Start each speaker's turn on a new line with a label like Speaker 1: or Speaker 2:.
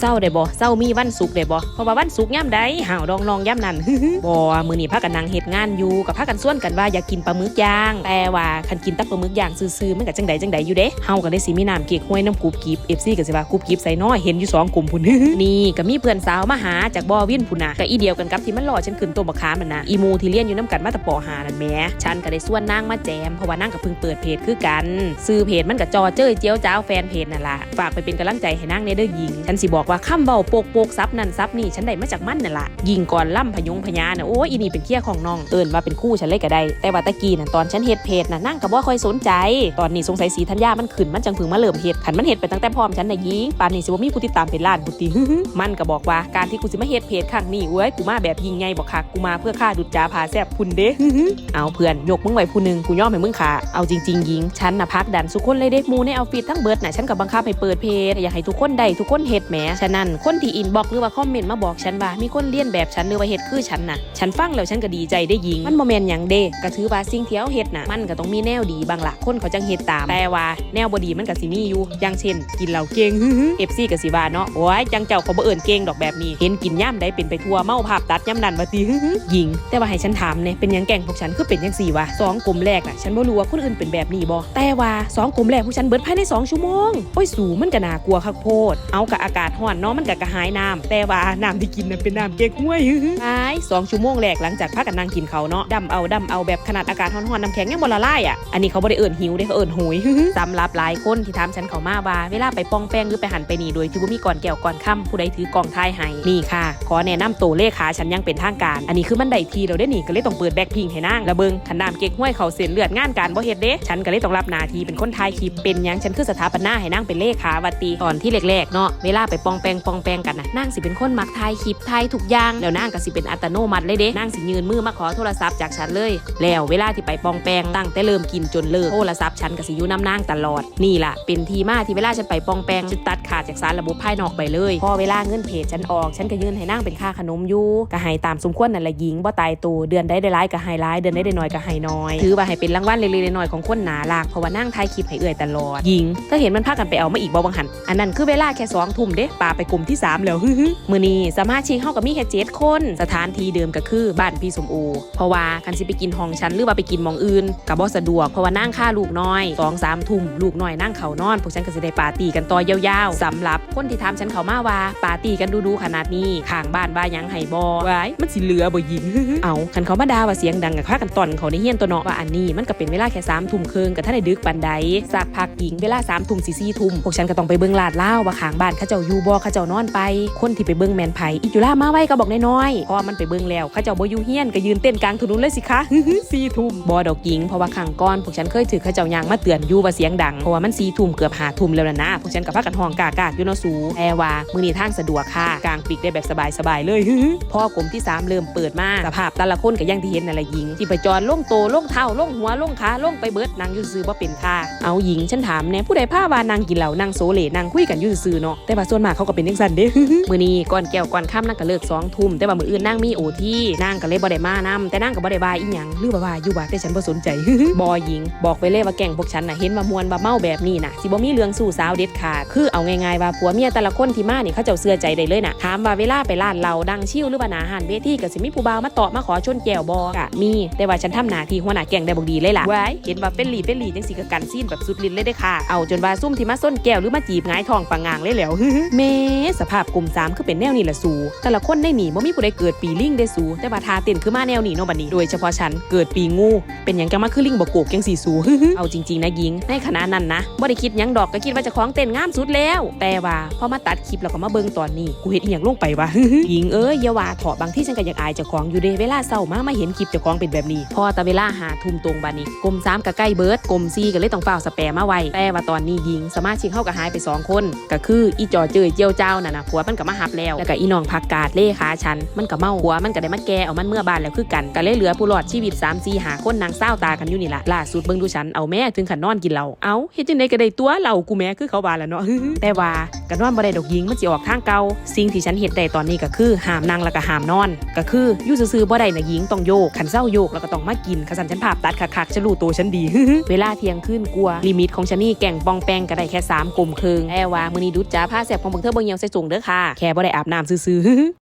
Speaker 1: เศร้าได้บ่เศร้ามีวันศุกได้บ่เพราะว่าวันศุกย่ำใดห่าวดองนองย่ำนั้นบ่มือนี้พากันนั่งเฮ็ดงานอยู่กับพากันส่วนกันว่าอยากกินปลาหมึกย่างแต่ว่าคันกินตับปลาหมึกย่างซื่อๆมันก็จังใดจังใดอยู่เด้เฮาก็ได้สิมีน้ำเก๊กฮวยน้ำกูบกรีบ FC ก็สิว่ากูบกรีบใส่น้อยเห็นอยู่สองกลุ่มพุ่นนี่ก็มีเพื่อนสาวมาหาจากบ่อวินพุ่นน่ะก็อีเดียวกันกับที่มันรอฉันขึ้นต้นบักขามนั่นนะอีมูที่เรียนอยู่น้ำกันมาต่ปอหานั่นแหมฉันก็ได้ส่วนนางมาแจมเพราะว่านางก็เพิ่งเปิดเพจคือกันซื้อเพจมันก็จอเจ้ยเจียวจ้าวแฟนเพจนั่นล่ะฝากไปเป็นกำลังใจให้นางในเด้อหญิงฉันสิบอกว่าคำเบาโปกโปกซับนั่นซับนี่ฉันได้มาจากมันนั่นล่ะยิงก่อนล่ำพยงพญาน่ะโอ้ยอีนี่เป็นเคี้ยของน้องเอิ้นว่าเป็นคู่ฉันเลยก็ได้ แต่ว่าตะกี้น่ะตอนฉันเฮ็ดเพจน่ะนั่งก็บ่าคอยสนใจ ตอนนี้สงสัยสีธัญญามันขึ้นมันจังเพึงมาเริ่มเฮ็ดขันมันเฮ็ดไปตั้งแต่พร้อมฉันน่ะยิงป่านนี้สิบ่มีผู้ติดตามเป็นล้านผู้ติมันก็บอกว่าการที่กูสิมาเฮ็ดเพจครั้งนี้เว้ยกูมาแบบยิงใหญ่บ่คักกูมาเพื่อฆ่าดุจจาพาแซบพุ่นเด้เอาเพื่อนยกมึงไว้ผู้หนึงกูย่อมให้มึงขาเอาจริงๆยิงฉันน่ะพักดันสุกคนเลยเด้มูในออฟฟิศทั้งเบิดน่ะฉันก็บังคับให้เปิดเพจอยากให้ทุกคนได้ทุกคนเฮ็ดแหมฉะนั้นคนที่อินบ็อกหรือว่าคอมเมนต์มาบอกฉันว่ามีคนเลียนแบบฉันหรือว่าเฮ็ดคือฉันน่ะ ฉันฟังแล้วฉันก็ดีใจได้ยิง มันบ่แม่นหยังเด้ก็ถือว่าสิ่งที่เฮาเฮ็ดน่ะ มันก็ต้องมีแนวดีบางละคนเขาจังเฮ็ดตาม แต่ว่าแนวบดีมันก็สิมีอยู่ อย่างเช่น กินเหล้าเก่ง FC ก็สิว่าเนาะ โอ้ยจังเจ้าเขาบ่เอิ้นเก่งดอกแบบนี้ เห็นกินย่ำได้เป็นไปทั่วเมาภาพตัดย่ำนันว่าติยิง แต่ว่าให้ฉันถามเนี่ยเป็นยังแก่งพวกฉันคือเป็นจังสี่วะสองกลุ่มแรกน่ะฉันบ่รู้ว่าคนอื่นเป็นแบบนี้บ่แต่ว่าสองกลุ่มแรกพวกฉันเบิดภายในสองชั่วโมงโอ้ยสูมันก็น่ากลัวคักโพดเอากับอากาศร้อนเนาะมันก็กระหายน้ำแต่ว่าน้ำที่กินน่ะเป็นน้ำเก๊กฮวยไอ้สองชั่วโมงแรกหลังจากพากันนั่งกินเขาเนาะดำเอาดำเอาแบบขนาดอากาศร้อนๆน้ำแข็งยังบ่ละลายอะอันนี้เขาบ่ได้เอิ้นหิวเด้เขาเอิ้นโหยสำหรับหลายคนที่ถามฉันเขามาว่าเวลาไปป้องแป้งหรือไปหันไปนี่โดยที่บ่มีก่อนแก้วก่อนค่ำผู้ใดถือกองท้ายให้นี่ค่ะ ขอแนะนำตัวเลขขาฉันยังเป็นทางการ อันนี้คือมันได้ทีเราได้นี่ก็เลยต้องเปิดแบ็คพิงให้นางระเบิงขันน้ำเก๊กห้วยเขาเส้นเลือดงานการบ่เฮ็ดเด้ฉันก็เลยต้องรับหน้าที่เป็นคนทายคลิปเป็นยังฉันคือสถาปนาให้นางเป็นเลขาวัดตีตอนที่แรกๆเนาะเวลาไปป้องแปงปองแปงกันนะนางสิเป็นคนมักทายคลิปทายทุกอย่างแล้วนางก็สิเป็นอัตโนมัติเลยเด้นางสิยืนมือมาขอโทรศัพท์จากฉันเลย แล้วเวลาที่ไปปองแปงตั้งแต่เริ่มกินจนเลิกโทรศัพท์ฉันก็สิอยู่น้ำนางตลอดนี่ล่ะเป็นทีมาที่เวลาฉันไปปองแปงจะตัดขาดจากสารระบบภายนอกไปเลย พอเวลาเงินเพจฉันออกฉันก็ยื่นให้นางเป็นค่าขนมอยู่ก็ให้ตามสมควรนั่นแหละหญิงบ่ตายตัวเดือนได้ได้ร้ายก็ให้ร้ายเดือนได้ได้น้อยก็ให้น้อย ถือว่าให้เป็นรางวัลเล็กๆน้อยๆของคนหนาลากเพราะว่านั่งทายคลิปให้เอื่อยตลอดหญิงถ้าเห็นมันพากันไปเอามาอีกบ่บังหันอันนั้นคือเวลาแค่สองทุ่มเด้ปาไปกลุ่มที่สามแล้วมื้อนี้สมาชิกเฮาก็มีแค่เจ็ดคน สถานที่เดิมก็คือบ้านพี่สมโอ เพราะว่าคันสิไปกินห้องฉันหรือว่าไปกินหมองอื่นก็บ่สะดวกเพราะว่านั่งค่าลูกน้อยสองสามทุ่มลูกน้อยนั่งเขานอน พวกฉันก็สิได้ปาร์ตี้กันต่อยาวๆสำหรับคนที่ถามฉันเขามาว่าปาร์ตี้กันดูๆขนาดนี้ข้างบ้านว่าหยังให้บ่ไว้มันสิเหลือบ่หญิงเอาคันเขามาด่าว่าเสียงดังกับค่ากันตอนเขาในเฮียนตัวเนาะว่าอันนี้มันก็เป็นเวลาแค่สามทุ่มครึ่งกับท่านได้ดึกปันใดสักพักหญิงเวลาสามทุ่มสี่สี่ทุ่มพวกฉันก็ต้องไปเบิ่งลาดเล่าวว่าข้างบ้านเขาเจ้าอยู่บ่เขาเจ้านอนไป คนที่ไปเบิ่งแมนไผอิจุล่ามาไว้ก็บอกน้อยๆเพราะว่ามันไปเบิ่งแล้วเขาเจ้าบอยู่เฮียนก็ยืนเต้นกลางถนนเลยสิคะสี่ทุ่มบ่ดอกหญิงเพราะว่าข้างก้อนพวกฉันเคยถือเขาเจ้ายางมาเตือนอยู่ว่าเสียงดังเพราะว่ามันสี่ทุ่มเกือบหาทุ่มแล้วนะพวกฉันกับพากันห้องกากๆอยู่นาสูแต่ว่ามือนี้ทางสะดวกค่ะ กลางปีกได้แบบสบายๆเลยพ่อกลมที่3เริ่มเปิดมาสภาพแต่ละคนก็ยังที่เห็นนั่นแหละหญิงที่ไปจอนล่งโตล่งเท้าล่งหัวล่งขาล่งไปเบิดนางยูซื้อว่าเป็นค่าเอาหญิงฉันถามแน่ผู้ใดพาวานางกินเหล้านางโซเลนางคุยกันอยูซื้อเนาะแต่ว่าส่วนมากเขาก็เป็นจังซั่นเด้มื้อนี้ก่อนแก้วก่อนค่ำนางก็เลิกสองทุ่มแต่ว่ามื้ออื่นนางมีโอที่นางก็เลยบ่ได้มานํแต่นางก็บ่ได้ว่าอีหยังหรือว่าว่าอยู่ว่าแต่ฉันบ่สนใจบอหญิง บอกไปเลยว่าแก่งพวกฉันน่ะเห็นว่ามวนว่าเมาแบบนี้น่ะสิบ่มีเรื่องสู่สาวเด็ดขาดคือเอาง่ายๆว่าผัวเมียแต่ละคนที่มานี่เขาเจ้าเสื้อใจได้เลยน่ะถามว่าเวลาไปร้านเราดังชิ่วหรือว่าหนาอาหารเวทีก็สิมีผู้บ่าวมาเตาะมาขอชนแก้วบอกะมีแต่ว่าฉันทำหน้าที่หัวหน้าแก่งได้บ่ดีเลยล่ะไว้ายเห็นว่าเป็นหลีเป็นหลีจังสิกะกันซีนแบบสุดลิ้นเลยได้อค่ะ เอาจนว่าซุ่มที่มาส้นแก้วหรือมาจีบหงายทองปังงางเลยแหล้วเมสภาพกลุ่มสามคือเป็นแนวนี้ละสูแต่ละคนได้หนีบ่มีผู้ใดเกิดปีลิงได้สูแต่ว่าทาเต้นคือมาแนวนี้เนาะบัดนี้โดยเฉพาะฉันเกิดปีงู เป็นหยังจังมาคือลิงบ่โกกจังสีสูเอาจริงๆนะยิง ในขณะนั้นนะบ่ได้คิดหยังดอกก็คิดว่าจะคล้องเต้นงามสุดแล้ว แต่ว่าพอมาตัดคลิปแล้วก็มาเบิ่งตอนนี้กูเฮ็ดอีหยังลงไปวะยิงเอ้ยอย่าว่าเถาะบางที่ฉันก็อยากอายเจ้าของอยู่เด้เวลาเศร้ามามาเห็นคลิปเจ้าของเป็นแบบนี้ พอแต่เวลาหาทุ่มตรงบัดนี้กลม3ก็ใกล้เบิดกลม4ก็เลยต้องเฝ้าสแปรมาไว้แต่ว่าตอนนี้ยิงสมาชิกเฮาก็หายไปสองคนก็คืออีจอเจยเจียวเจ้าน่ะนะผัวมันก็มาหับแล้วแล้วก็อีน้องผักกาดเล่ขาฉันมันก็เมาผัวมันก็ได้มาแกเอามันเมื่อบานแล้วคือกันก็เลยเหลือผู้รอดชีวิต3 4หาคนนางเศร้าตากันอยู่นี่ละล่าสุดเบิ่งดูฉันเอาแม่ถึงขันนอนกินเหล้าเอาเฮ็ดจังไดก็ได้ตัวเหล้ากูแม่คือเขาว่าล่ะเนาะแต่ว่ากันนอนบ่ได้ดอกยิงมันสิออกทางเก่าสิ่งที่ฉันเฮ็ดได้ตอนนี้ก็คือห้ามนั่งแล้วก็ห้ามนอน ก็คืออยู่ซื่อๆบ่ได้นะยิงต้องโยกขันเศร้าโยกแล้วก็ต้องมากินขสันฉันภาพตัดคักๆฉันรู้ตัวฉันดี เวลาเที่ยงคืนกลัวลิมิตของฉันนี่แก่งปองแปงก็ได้แค่3กลมครึ่งแต่ว่ามื้อนี้ดุดจ้าผ้าแซ่บของพวกเธอธอบ่เหี่ยวใส่สูงเด้อค่ะ แค่บ่ได้อาบน้ำซื่อ